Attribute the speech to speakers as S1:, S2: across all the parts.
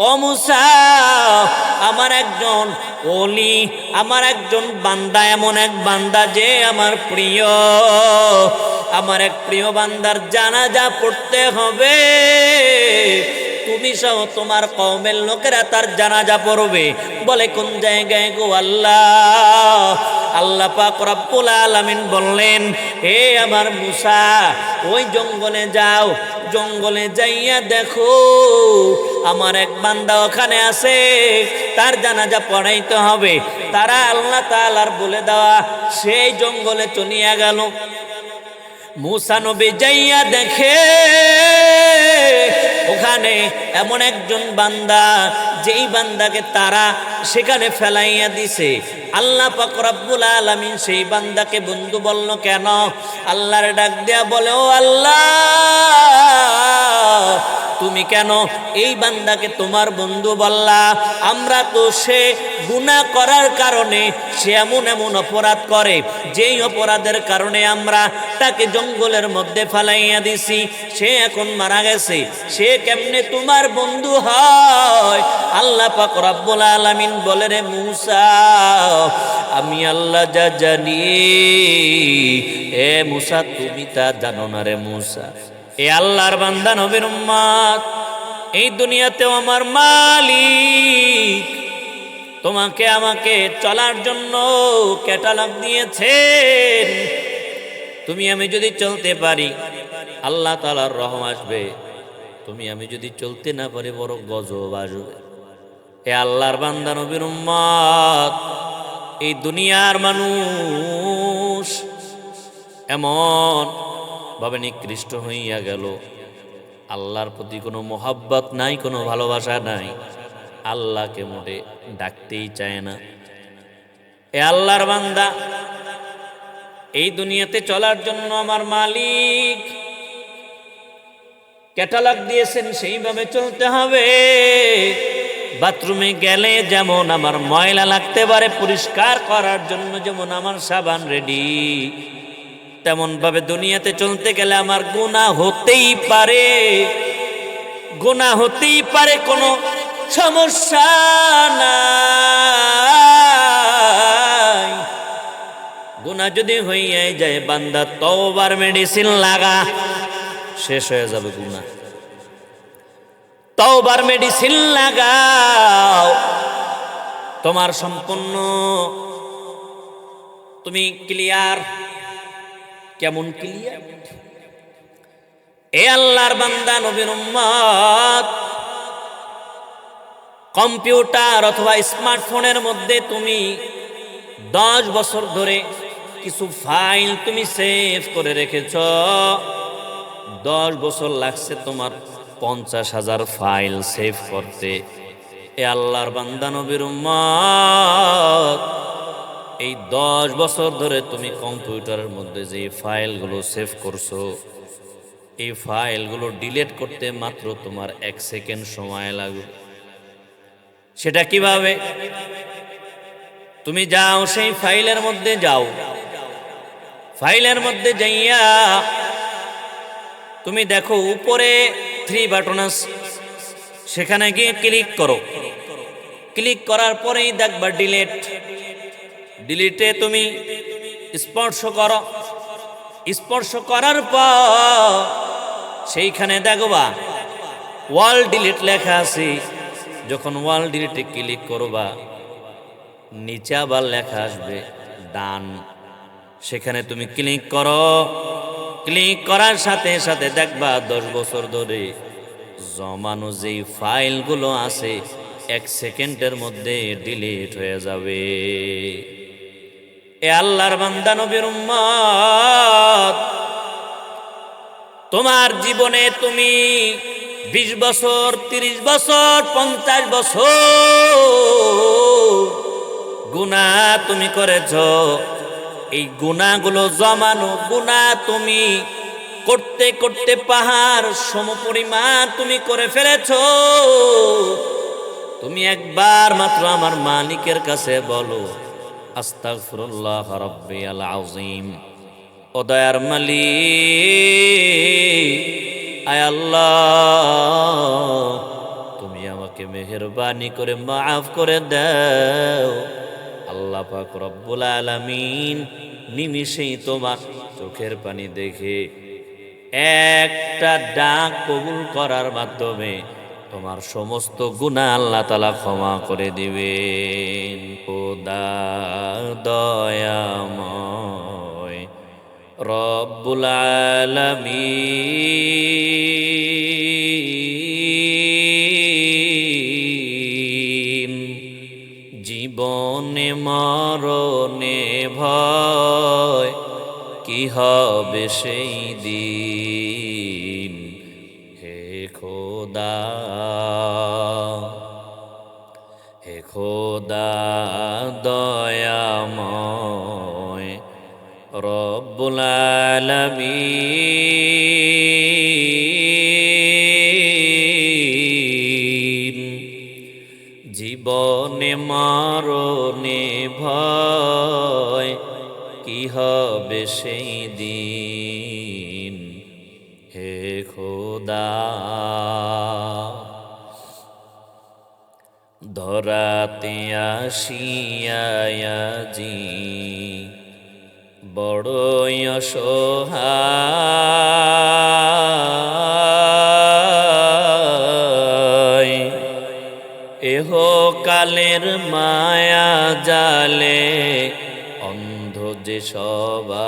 S1: ও মুসা, আমার একজন অলি আমার একজন বান্দা, এমন এক বান্দা যে আমার প্রিয়। আমার এক প্রিয় বান্দার জানাজা পড়তে হবে। তুমি সহ তোমার কওমের লোকেরা তার জানাজা পড়বে। বলে, কোন জায়গায় গো আল্লাহ? আল্লাহ পাক রব্বুল আলামিন বললেন, হে আমার মুসা, ওই জঙ্গলে যাও, জঙ্গলে যাইয়া দেখো, আমার এক বান্দা ওখানে আছে, তার জানাজা পড়াইতে হবে। তারা আল্লাহ তাআলার বলে দেওয়া, সেই জঙ্গলে চলিয়া গেল। মুসা নবী যাইয়া দেখে ওখানে এমন একজন বান্দা, যেই বান্দাকে তারা সেখানে ফেলাইয়া দিছে। আল্লাহ পাকুল আলমিন সেই বান্দাকে বন্ধু বলল কেন? আল্লাহর ডাক দেয়া বলে, ও আল্লাহ! তুমি কেন এই বান্দাকে তোমার বন্ধু বললা? আমরা তো সে গুণা করার কারণে সে এমন এমন অপরাধ করে, যেই অপরাধের কারণে আমরা তাকে জঙ্গলের মধ্যে ফালাইয়া দিছি। সে এখন মারা গেছে। সে কেমনে তোমার বন্ধু হয়? আল্লাহ পাক রব্বুল আলামিন বলে, রে মুসা, আমি আল্লাহ যা জানি। এ মুসা, তুমি তা জানো না রে মুসা। এ আল্লাহর বান্দা নবীর উম্মাত এই দুনিয়াতেও আমার মালিক। তোমাকে আমাকে চলার জন্য ক্যাটালগ দিয়েছেন। তুমি আমি যদি চলতে পারি, আল্লাহ তালার রহম আসবে। তুমি আমি যদি চলতে না পারি, বড় গজব আসবে। এ আল্লাহর বান্দা নবীর উম্মাত এই দুনিয়ার মানুষ এমন ভাবে নিকৃষ্ট হইয়া গেল। আল্লাহর প্রতি কোনো মোহাব্বত নাই, কোনো ভালোবাসা নাই। আল্লাহকে মোটে ডাকতেই চায় না। এ আল্লাহর বান্দা, এই দুনিয়াতে চলার জন্য আমার মালিক ক্যাটালগ দিয়েছেন, সেইভাবে চলতে হবে। বাথরুমে গেলে যেমন আমার ময়লা লাগতে পারে, পরিষ্কার করার জন্য যেমন আমার সাবান রেডি। তেমন ভাবে দুনিয়াতে চলতে গেলে আমার গুণা হতেই পারে। গুণা হতেই পারে, কোনো সমস্যা নাই। গুণা যদি হইয়া যায়, বান্দা তওবার মেডিসিন লাগা, শেষ হয়ে যাবে গুণা তওবার মেডিসিন লাগাও। তোমার সম্পূর্ণ, তুমি ক্লিয়ার কেমন ক্লিয়ার এ আল্লাহর বান্দা নবীর উম্মত, কম্পিউটার অথবা স্মার্টফোনের মধ্যে তুমি দশ বছর ধরে কিছু ফাইল তুমি সেভ করে রেখেছ। দশ বছর লাগছে তোমার পঞ্চাশ হাজার ফাইল সেভ করতে। এ আল্লাহর বান্দা নবীর উম্মত এই দশ বছর ধরে তুমি কম্পিউটারের মধ্যে যে ফাইলগুলো সেভ করছ, এই ফাইলগুলো ডিলেট করতে মাত্র তোমার এক সেকেন্ড সময় লাগবে। সেটা কীভাবে? তুমি যাও সেই ফাইলের মধ্যে যাও। ফাইলের মধ্যে যাইয়া তুমি দেখো উপরে থ্রি বাটন সেখানে গিয়ে ক্লিক করো। ক্লিক করার পরেই দেখবা ডিলেট ডিলিটে তুমি স্পর্শ করো। স্পর্শ করার পর সেইখানে দেখবা ওয়াল ডিলিট লেখা আছে। যখন ওয়াল ডিলিটে ক্লিক করবা নিচে আবার লেখা আসবে ডান সেখানে তুমি ক্লিক করো। ক্লিক করার সাথে সাথে দেখবা দশ বছর ধরে জমানো যেই ফাইলগুলো আছে, এক সেকেন্ডের মধ্যে ডিলিট হয়ে যাবে। এ আল্লাহর বান্দা নবীর উম্মত, তোমার জীবনে তুমি বিশ বছর, তিরিশ বছর, পঞ্চাশ বছর গুণা তুমি করেছ। এই গুণাগুলো জমানো গুণা তুমি করতে করতে পাহাড় সমপরিমাণ তুমি করে ফেলেছ। তুমি একবার মাত্র আমার মালিকের কাছে বলো আস্তাগফিরুল্লাহ রাব্বিয়াল আযীম। ও দয়ার মালিক, আয় আল্লাহ, তুমি আমাকে মেহরবানি করে মাফ করে দাও। আল্লাহ পাক রব্বুল আলামিন নিমিষেই তোমার চোখের পানি দেখে একটা ডাক কবুল করার মাধ্যমে তোমার সমস্ত গুণা আল্লাহ তালা ক্ষমা করে দিবেন। খোদা দয়াময় রব্বুল আলামিন। জীবনে মরণে ভয়, কি হবে সেই দিন? রব্বুল আলামিন। জীবনে মারণে ভয় কি হবে সেই দিন? হে খোদা। ধরাতে আসিয়াজি বড়ই অসহায়। এহ কালের মায়া জালে অন্ধ যে সবাই।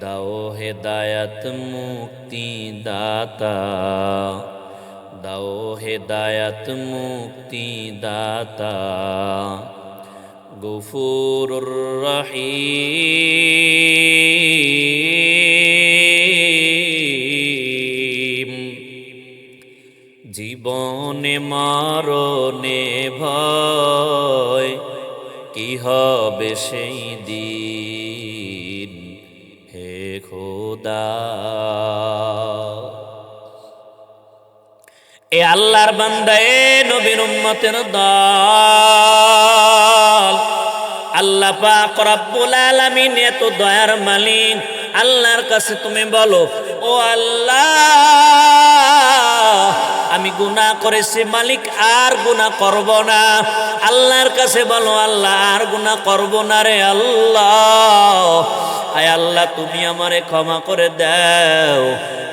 S1: দাও হেদায়াত মুক্তি দাতা দাও হেদায়াত মুক্তি দাতা গফুরুর রহিম। জীবনে মারণে ভয়, কি হবে সেই দিন? হে খোদা। এ আল্লাহর বান্দায় নবীর উম্মতের দল। আল্লাহ পাক রব্বুল আলামিন এত দয়ার মালিক। আল্লাহর কাছে তুমি বলো, ও আল্লাহ, আমি গুনাহ করেছি, মালিক, আর গুনাহ করব না। আল্লাহর কাছে বলো, আল্লাহ, আর গুনাহ করব না রে আল্লাহ। আয় আল্লাহ, তুমি আমারে ক্ষমা করে দাও।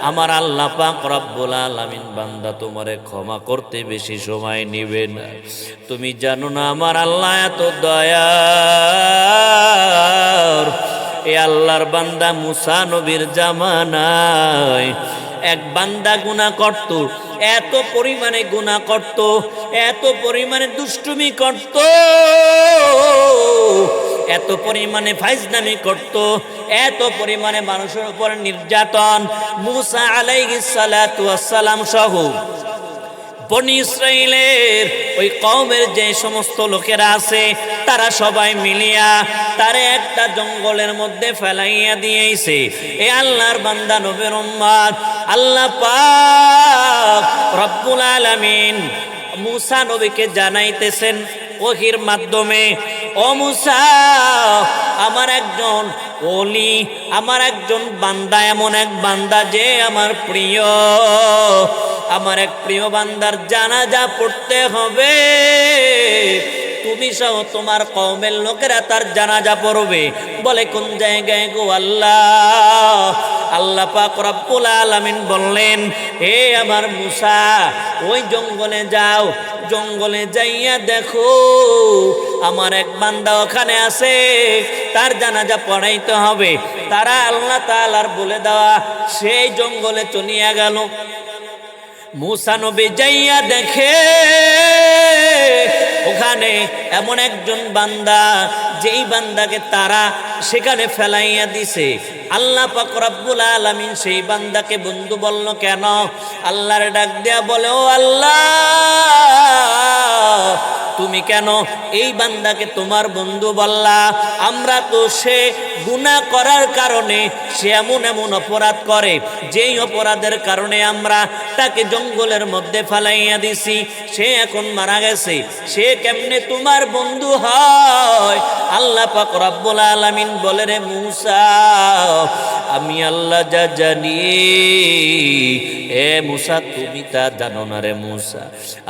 S1: আমার আল্লাহ পাক রব্বুল আলামিন বান্দা, তোমারে ক্ষমা করতে বেশি সময় নিবে না। তুমি জানো না আমার আল্লাহ এত দয়ার। এ আল্লাহর বান্দা মুসা নবীর জামানায়। এক বান্দা গুনাহ করত, এত পরিমাণে গুনাহ করত, এত পরিমাণে দুষ্টুমি করত। এত পরিমাণে ফাইজনামি করত, এত পরিমাণে মানুষের উপর নির্যাতন। মুসা ওয়াসসালাম সহ বনি ইসরায়েলের ওই কওমের যে সমস্ত লোকেরা আছে, তারা সবাই মিলিয়া তারে একটা জঙ্গলের মধ্যে ফেলাইয়া দিয়েছে। এ আল্লাহর বান্দা নবীর আল্লাহ পাক রব্বুল আলামিন মুসা নবীকে জানাইতেছেন ওহির মাধ্যমে। ও মুসা, আমার একজন ওলি, আমার একজন বান্দা, এমন এক বান্দা যে আমার প্রিয়। আমার এক প্রিয় বান্দার জানাজা পড়তে হবে। তুমি সহ তোমার কওমের লোকেরা তার জানাজা পড়বে। বলে, কোন জায়গায় গো আল্লাহ? আল্লাহ পাক রব্বুল আলামিন বললেন, হে আমার মুসা, ওই জঙ্গলে যাও। জঙ্গলে যাইয়া দেখো, আমার এক বান্দা ওখানে আছে। তার জানাজা পড়াইতে হবে। তারা আল্লাহ তাআলার বলে দেওয়া, সেই জঙ্গলে চলিয়া গেল। মুসা নবী যাইয়া দেখে ওখানে এমন একজন বান্দা, যেই বান্দাকে তারা সেখানে ফেলাইয়া দিছে। আল্লাহ পাক রব্বুল আলামিন সেই বান্দাকে বন্ধু বলল, কেন? আল্লাহর ডাক দেয়া বলে, ও আল্লাহ তুমি কেন এই বান্দাকে তোমার বন্ধু বললা? আমরা তো সে গুনাহ করার কারণে, সে এমন এমন অপরাধ করে, যেই অপরাধের কারণে আমরা তাকে জঙ্গলের মধ্যে ফালাইয়া দিছি। সে এখন মারা গেছে। সে কেমনে তোমার বন্ধু হয়? আল্লাহ পাক রব্বুল আলামিন বলে, রে মুসা আমি আল্লাহ যা জানি। এ মুসা, তুমি তা জানো না রে মুসা।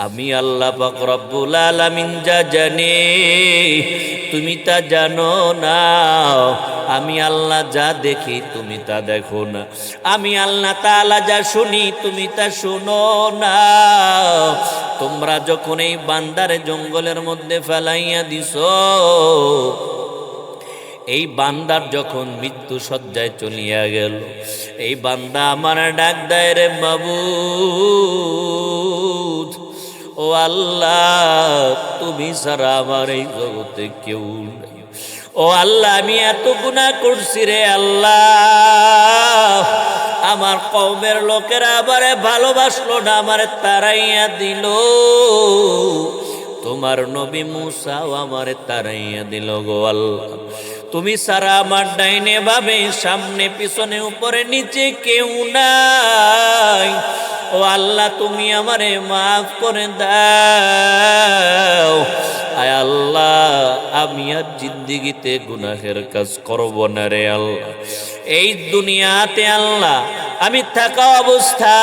S1: আমি আল্লাহ রব্বুল আলামিন যা জানি, তুমি তা জানো না। আমি আল্লাহ যা দেখি, তুমি তা দেখো না। আমি আল্লাহ তাআলা যা শুনি, তুমি তা শুনো না। তোমরা যখন এই বান্দারে জঙ্গলের মধ্যে ফেলাইয়া দিছো এই বান্দার যখন মৃত্যু সজ্জায় চলিয়া গেল, এই বান্দা আমার ডাক দেয় রে বাবু ও আল্লাহ, তুমি সারা আমার এই জগতে কেউ ও আল্লাহ, আমি এত গুণা করছি রে আল্লাহ, আমার কৌমের লোকেরা আমারে ভালোবাসলো না, আমারে তারাইয়া দিল। তোমার নবী মুসাও আমারে তারাইয়া দিল গো আল্লাহ। তুমি সারা আমার ডাইনে ভাবে সামনে, পিছনে, উপরে, নিচে কেউ নাই। ও আল্লাহ, তুমি আমারে মাফ করে দাও। আয় আল্লাহ, আমি আর জিন্দিগিতে গুনাহের কাজ করব না রে আল্লাহ। এই দুনিয়াতে আল্লাহ, আমি থাকা অবস্থায়।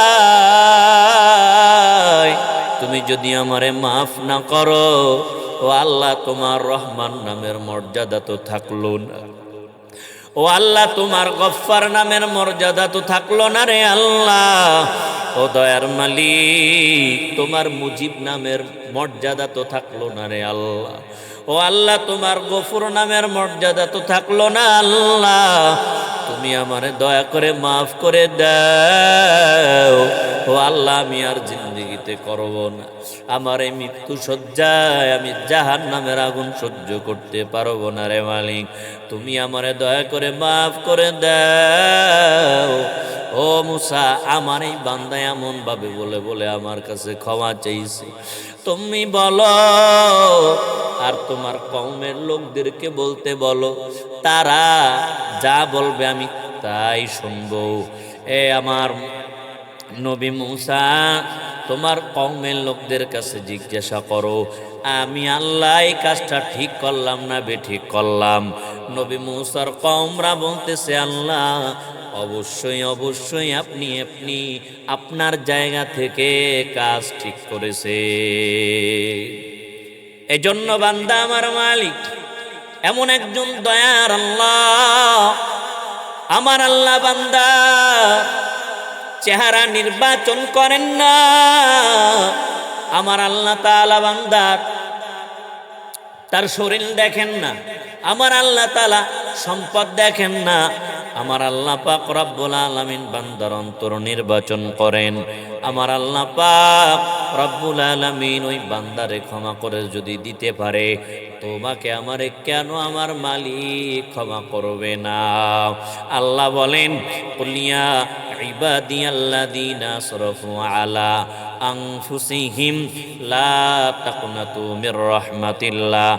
S1: তুমি যদি আমারে মাফ না করো ও আল্লাহ, তোমার রহমান নামের মর্যাদা তো থাকল না। ও আল্লাহ, তোমার গফফার নামের মর্যাদা তো থাকল না রে আল্লাহ। ও দয়ার মালিক, তোমার মুজিব নামের মর্যাদা তো থাকল না রে আল্লাহ। ও আল্লাহ, তোমার গফুর নামের মর্যাদা তো থাকল না আল্লাহ। তুমি আমারে দয়া করে মাফ করে দাও। ও আল্লাহ, আমি আর জিন্দগিতে করব না। আমার এই মৃত্যু সজ্জায় আমি জাহান নামের আগুন সহ্য করতে পারব না রে মালিক। তুমি আমারে দয়া করে মাফ করে দাও। ও মুসা, আমার এই বান্দা এমন ভাবে বলে বলে আমার কাছে ক্ষমা চাইছে। তুমি বলো, আর তোমার কৌমের লোকদেরকে বলতে বলো, তারা যা বলবে আমি তাই শুনব। এ আমার নবী মুসা, তোমার কৌমের লোকদের কাছে জিজ্ঞাসা করো। আমি আল্লাহ এই কাজটা ঠিক করলাম না বে ঠিক করলাম? নবী মুসার কমরা বলতেছে, আল্লাহ, অবশ্যই অবশ্যই আপনি আপনি আপনার জায়গা থেকে কাজ ঠিক করেছে। এজন্য বান্দা আমার মালিক। এমন একজন দয়ার আল্লাহ। আমার আল্লাহ বান্দা, চেহারা নির্বাচন করেন না। আমার আল্লাহ তালা বান্দার তার শরীর দেখেন না। আমার আল্লাহ তালা সম্পদ দেখেন না। আমার আল্লাহ পাক রব্বুল আলামিন বান্দার অন্তর নির্বাচন করেন। আমার আল্লাহ পাক রব্বুল আলামিন ওই বান্দারে ক্ষমা করে যদি দিতে পারে, তোমাকে আমারে কেন আমার মালিক ক্ষমা করবে না? আল্লাহ বলেন কুলিয়া ইবাদি আল্লাযীনা আসরাফু আলা আনফুসিহিম, লা তাকনাতু মির রাহমাতিল্লাহ,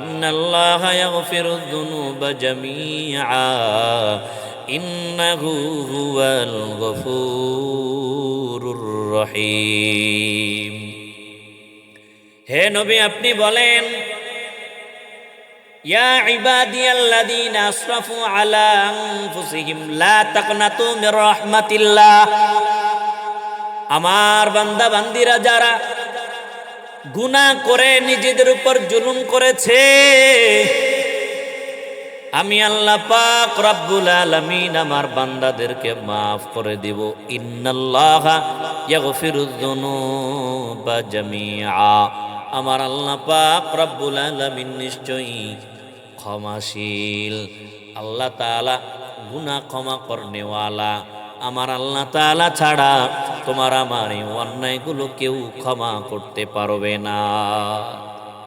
S1: ইন্নাল্লাহা ইয়াগফিরুয যুনুবা জামিআ, ইন্নাহু হুয়াল গফুরুর রহিম। হে নবী, আপনি বলেন, ইয়া ইবাদিয়াল্লাযীনা আসরাফু আলা আনফুসিহিম, লা তাকনাতু মির রাহমাতিল্লাহ। আমার বান্দা বান্দিরা যারা গুনাহ করে, নিজেদের উপর জুলুম করেছে আমি আল্লাহ পাক রব্বুল আলামিন আমার বান্দাদেরকে মাফ করে দিব। ইন্নাল্লাহা ইয়াগফিরুয যুনুবা জামিআ। আমার আল্লাহ পাক রব্বুল আলামিন নিশ্চয়ই ক্ষমাশীল। আল্লাহ তাআলা গুনাহ ক্ষমা করনেওয়ালা। আমার আল্লাহ তাআলা ছাড়া তোমার আমার অন্যায়গুলো কেউ ক্ষমা করতে পারবে না।